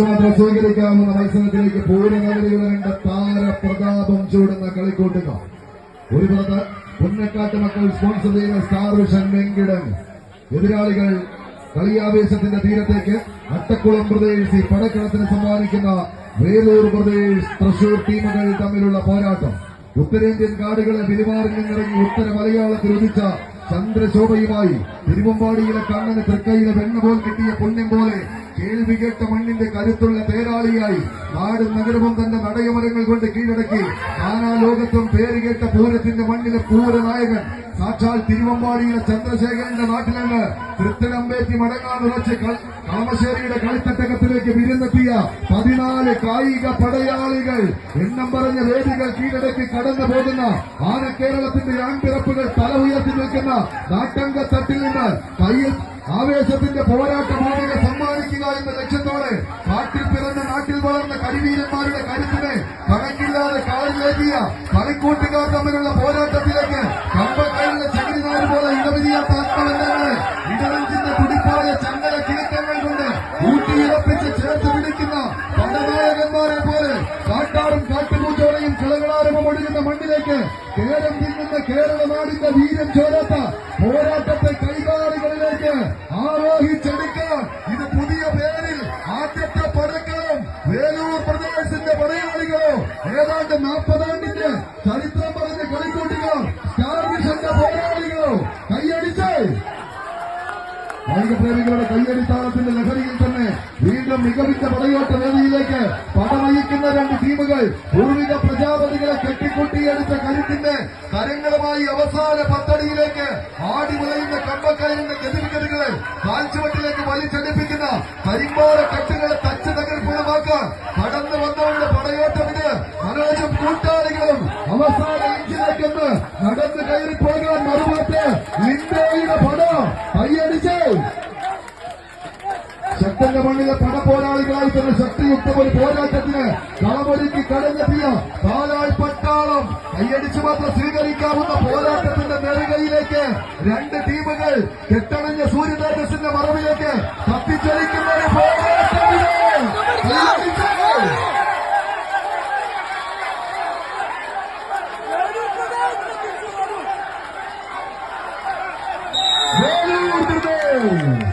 മാത്രം സ്വീകരിക്കാവുന്ന മത്സരത്തിലേക്ക് പൂരനഗരിയിൽ വരേണ്ട താരപ്രതാപം ചൂടുന്ന കളിക്കൂട്ടുക ഒരു പുറത്ത് പുന്നക്കാട്ട് മക്കൾ സ്പോൺസർ ചെയ്യുന്ന സ്റ്റാർ വിഷൻ വെങ്കിടൻ. എതിരാളികൾ കളിയാവേശത്തിന്റെ തീരത്തേക്ക് അട്ടക്കുളം പ്രദേശി പടക്കളത്തിന് സമ്മാനിക്കുന്ന വേലൂർ പ്രദേശ് തൃശൂർ ടീമുകൾ തമ്മിലുള്ള പോരാട്ടം. ഉത്തരേന്ത്യൻ കാടുകളെ പെരുമാറിൽ നിന്നിറങ്ങി ഉത്തര മലയാളത്തിൽ ഉദിച്ച ചന്ദ്രശോഭയുമായി തിരുവമ്പാടിയിലെ കണ്ണന് തൃക്കൈയിലെ വെണ്ണ പോൽ കിട്ടിയ പുണ്യം പോലെ കേൾവി കേട്ട മണ്ണിന്റെ കരുത്തുള്ള പേരാളിയായി നാടും നഗരവും തന്റെ നടയമരങ്ങൾ കൊണ്ട് കീഴടക്കി. നാനാ ലോകത്തും പേര് കേട്ട പൂരത്തിന്റെ മണ്ണിലെ പൂരനായകൻ സാക്ഷാൽ തിരുവമ്പാടിയിലെ ചന്ദ്രശേഖരന്റെ നാട്ടിലാണ് തൃത്തലമ്പേറ്റി മടങ്ങാനുറച്ച് കളമശ്ശേരിയുടെ കളിത്തട്ടകത്തിലേക്ക് വിരുന്നെത്തിയ പതിനാല് കായിക പടയാളികൾ. എണ്ണം പറഞ്ഞ വേദികൾ കീഴടക്കി കടന്നു പോകുന്ന ആനക്കേരളത്തിന്റെ ആൺപിറപ്പുകൾ തല ഉയർത്തി നിൽക്കുന്ന നാട്ടങ്കത്തട്ടിൽ നിന്ന് കയ്യിൽ ആവേശത്തിന്റെ പോരാട്ട കാലിലേക്കിയ പണിക്കൂട്ടുകാർ തമ്മിലുള്ള പോരാട്ടത്തിലേക്ക് കമ്പക്കൈയിലെ ചകിരിനാട് പോലെ ഇടവിരിയാത്ത ആത്മബന്ധങ്ങളെ ഇടവഞ്ചിന്റെ തുടിപ്പായ ചങ്ങല കിണക്കങ്ങൾ കൊണ്ട് ഊട്ടിയിറപ്പിച്ച് ചേർത്ത് പിടിക്കുന്ന പടനായകന്മാരെ പോലെ കാട്ടാറും കാട്ടുപൂച്ചോളയും കിളകളാരവും ഒഴുകുന്ന മണ്ണിലേക്ക് കേരം തിന്നുന്ന കേരള നാടിന്റെ വീരം ചോരാത്ത പോരാട്ടത്തെ കൈകാലികളിലേക്ക് ആരോഹിച്ചെടുക്കാൻ ഇത് പുതിയ പേരിൽ ആദ്യത്തെ പടക്കം വേലൂർ പടയാളികളോ ഏതാണ്ട് നാൽപ്പതാണ്ടിന്റെ ചരിത്രം പറഞ്ഞ കളിക്കൂട്ടികൾ സ്റ്റാർ മിഷന്റെ പോരാളികളോ കൈയടിച്ച് കയ്യടിത്താളത്തിന്റെ ലഹരിയിൽ തന്നെ വീണ്ടും മികവിച്ച പടയോട്ട വേദിയിലേക്ക് പടമയക്കുന്ന രണ്ട് ടീമുകൾ പൂർവിക പ്രജാപതികളെ കെട്ടിക്കൂട്ടിയെടുത്ത കരുത്തിന്റെ കരങ്ങളുമായി അവസാന പത്തടിയിലേക്ക് ആടിമുളയുന്ന കമ്പക്കയറിന്റെ ഗതിവിഗതികളെ കാൽച്ചുവട്ടിലേക്ക് വലിച്ചടിപ്പിക്കുന്ന കരിമ്പാറ കെട്ടുകളെ തച്ച് തകർപ്പുളമാക്കാൻ കടന്നു വന്നവരുടെ പടയോട്ടം ഇത് മനോജും കൂട്ടാളികളും അവസാന നടന്ന് കയറി പോകാൻ മറുപാട്ട് ഇന്ത്യയുടെ പടം. കൈയടിച്ച് ശക്തന്റെ മണ്ണിലെ പടപോരാളികളായി തന്നെ ശക്തിയുക്ത ഒരു പോരാട്ടത്തിന് കളമൊരുക്കി കടന്നെത്തിയ പാലാൾ പട്ടാളം. കൈയടിച്ചു മാത്രം സ്വീകരിക്കാവുന്ന പോരാട്ടത്തിന്റെ നെറുകയിലേക്ക് രണ്ട് ടീമുകൾ കെട്ടണഞ്ഞ സൂര്യദേവസിന്റെ മറവിലേക്ക് Boom!